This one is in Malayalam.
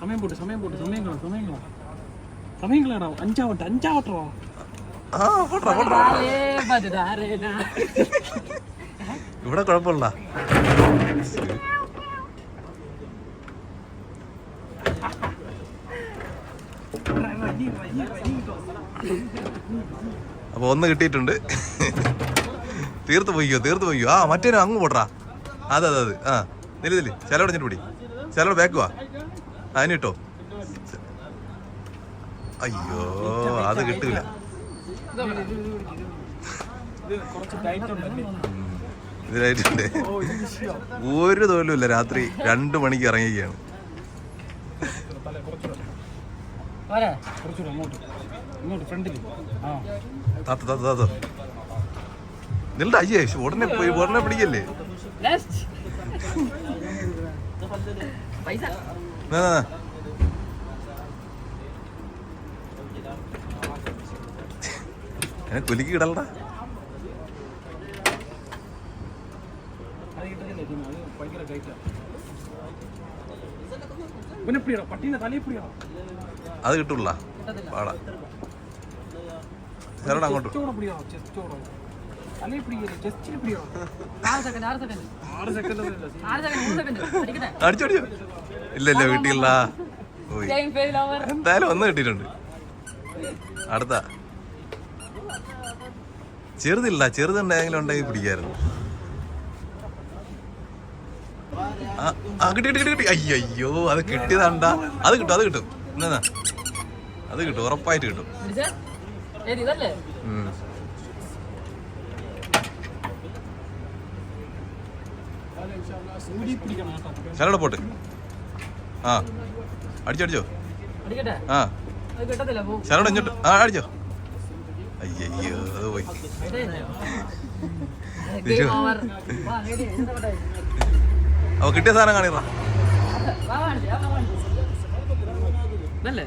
സമയം പോട്ട് സമയം പോട്ട് സമയം കള സമയം കള. സമയം കളടാ അഞ്ചാവട്ടെ അഞ്ചാവട്ടോ. ഇവിടെ കുഴപ്പമില്ല. അപ്പൊ ഒന്ന് കിട്ടിയിട്ടുണ്ട്. തീർത്ത് പോയിക്കോ തീർത്ത് പോയിക്കോ. ആ മറ്റേനും അങ്ങ് പോട്ടാ അതെ അതെ അതെ. ആ നിൽ നിൽ ചിലവിടെ പിടി. ചിലവിടെ ബാക്ക് വാ. അതിന് കിട്ടോ? അയ്യോ അത് കിട്ടില്ല. ഇത് കുറച്ച് ടൈറ്റ് ഉണ്ട് ഇതിനായിട്ടുണ്ട് ഓ ഇത് വിഷയം ഒരു തൊഴിലുമില്ല രാത്രി രണ്ടു മണിക്ക് ഇറങ്ങുകയാണ് താത്ത താത്ത താത്ത. നിങ്ങളുടെ അയ്യേ ഉടനെ പോയി ഉടനെ പിടിക്കല്ലേ? പൈസ. ആ, no. എന്നെ കുലുക്കി കിടലടാ അത് കിട്ടൂല. പാടാ. അങ്ങോട്ട് ചെസ്റ്റോടെ പിടിയടാ ചെസ്റ്റോടെ തലയിൽ പിടിക്കരുത് ചെസ്റ്റിൽ പിടിയടാ ആറ് സെക്കൻഡ് ആറ് സെക്കൻഡ് ആറ് സെക്കൻഡ് ആറ് സെക്കൻഡ് മൂന്ന് സെക്കൻഡ് അടിക്കട്ടെ അടിച്ചടിയോ ഇല്ല ഇല്ല വീട്ടിലുള്ള എന്തായാലും ഒന്ന് കിട്ടിയിട്ടുണ്ട്. അടുത്ത. ചെറുതില്ല ചെറുതുണ്ടെങ്കിലും ഉണ്ടെങ്കിൽ പിടിക്കായിരുന്നു. കിട്ടി കിട്ടി കിട്ടി അയ്യോ അയ്യോ അത് കിട്ടിയതാണ്ടാ. അത് കിട്ടും അത് കിട്ടും. എന്നാ? അത് കിട്ടും ഉറപ്പായിട്ട് കിട്ടും. കേട്ടോ. പോട്ട്. ആ അടിച്ചോ അടിച്ചോ അടിക്കട്ടെ? ആ. ശരടെ ഇങ്ങോട്ട് ആ അടിച്ചോ. അയ്യോ. അത് പോയി അപ്പൊ കിട്ടിയ സാധനം കാണിറ വാ വാ വാ ഇതല്ലേ?